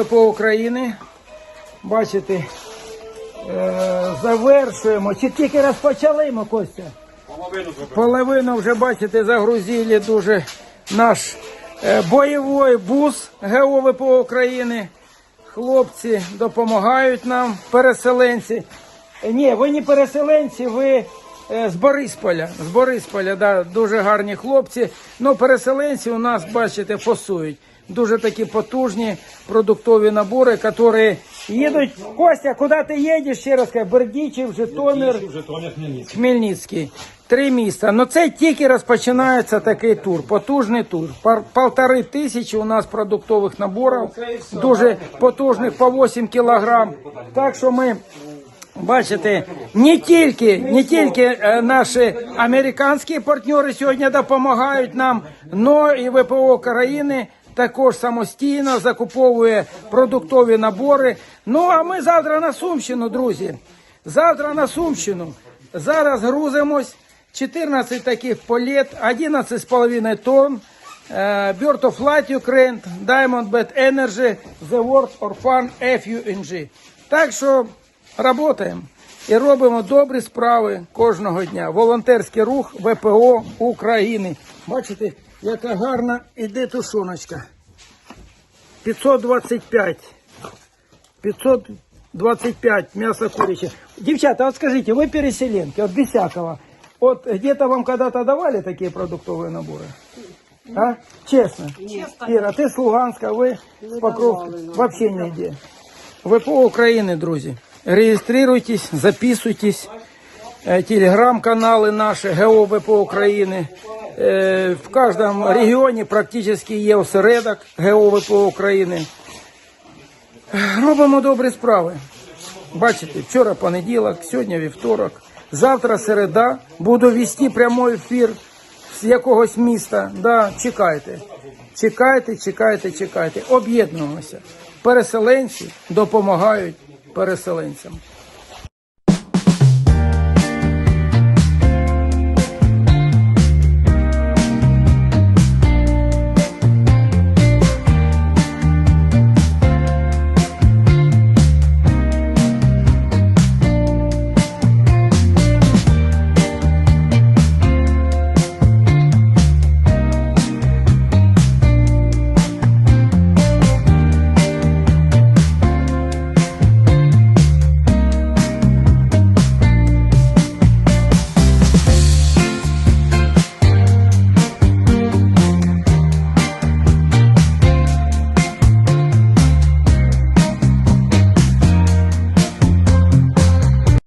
ВПО України. Бачите, е, завершуємо. Чи тільки розпочали ми, Костя? Половину. Половину вже бачите, загрузили дуже наш е, бойовий бус ГО ВПО України. Хлопці допомагають нам, переселенці. Е, Ні, ви не переселенці, ви з Борисполя. З Борисполя, да, дуже гарні хлопці. Ну, переселенці у нас, бачите, фасують. Дуже такі потужні продуктові набори, які їдуть. Костя, куди ти їдеш? Ще раз кажу, Бердічів, Житомир. Тоня Хмельницький. Хмельницький. Три міста. Ну це тільки розпочинається такий тур, потужний тур. Полтори тисячі у нас продуктових наборів, дуже потужних по 8 кілограм. Так що ми. Бачите, не тільки, не тільки е, наші американські партнери сьогодні допомагають нам, але і ВПО України також самостійно закуповує продуктові набори. Ну а ми завтра на Сумщину, друзі. Завтра на Сумщину. Зараз грузимось. 14 таких полет, 11,5 тонн. Е, Bird of Light Ukraine, Diamond Bed Energy, The World Orphan FUNG. Так що працюємо і робимо добрі справи кожного дня. Волонтерський рух ВПО України. Бачите, яка гарна іде тушоночка. 525. 525 мясо курячее. Девчата, вот скажите, вы переселенки, вот без всякого. Вот где-то вам когда-то давали такие продуктовые наборы? А? Честно? Ира, ты с Луганска, вы с Покровска. Вообще нигде. ВПО України, друзі. Реєструйтесь, записуйтесь. Е, Телеграм-канали наші, ГО ВПО України. Е, В кожному регіоні практично є осередок ГОВПО України. Робимо добрі справи. Бачите, вчора понеділок, сьогодні вівторок, завтра середа. Буду вести прямий ефір з якогось міста. Да, чекайте. Чекайте, чекайте, чекайте. Об'єднуємося. Переселенці допомагають переселенцям.